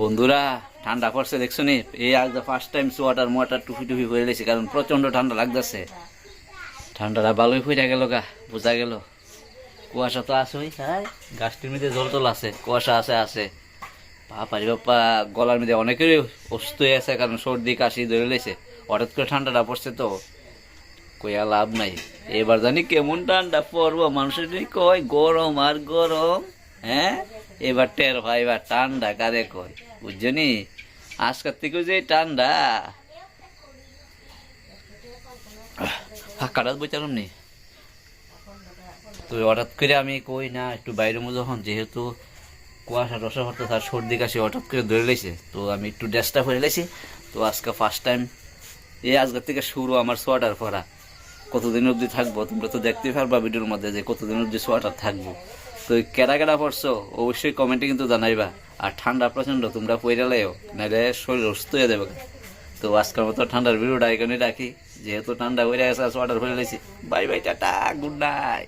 বন্ধুরা, ঠান্ডা পড়ছে, দেখছ নি? এই আজ ফার্স্ট টাইম সোয়াটার মোয়াটার টুপি টুপি পরে লেছি কারণ প্রচণ্ড ঠান্ডা লাগতেছে। ঠান্ডাটা ভালোই পড়ে গেল গা, বোঝা গেল। কুয়াশা তো আসেই হ্যাঁ গাছটির মধ্যে জল টল আছে, কুয়াশা আছে আছে। বাপারি বাপ্পা, গলার মধ্যে অনেকেরই অসুস্থ হয়ে আছে, কারণ সর্দি, কাশি ধরে লেছে হঠাৎ করে ঠান্ডাটা পড়ছে তো, কইয়া লাভ নাই। এবার জানি কেমন ঠান্ডা পড়ব, মানুষের কয় গরম আর গরম হ্যাঁ? এবার টের ভাই, এবার ঠান্ডা, কারে কয়? বুঝছনি? আজকের থেকে যে ঠান্ডা। কাটাত বইতাম নি তো হঠাৎ করে আমি কই না, একটু বাইরে মধ্যে যখন যেহেতু কুয়াশা টসা হতো তার সর্দি কাশি হঠাৎ করে ধরে লেছে তো আমি একটু ড্রেসটা পরে লেছি তো আজকে ফার্স্ট টাইম এই আজকের থেকে শুরু আমার সোয়াটার পরা। কতদিন অবধি থাকব তোমরা তো দেখতেই পারবা ভিডিওর মধ্যে যে কতদিন অবধি সোয়াটার থাকব। তো কেডা কেডা পড়ছো? অবশ্যই কমেন্টে কিন্তু জানাইবা। আর ঠান্ডা প্রচণ্ড তোমরা পইরালেও নাহলে শরীর অসুস্থ হয়ে যাবে তো আজকের মতো ঠান্ডার ভিডিওটা এখানে রাখি। যেহেতু ঠান্ডা হয়ে গেছে সোয়াটার ফেলে লেছি bye bye tata good night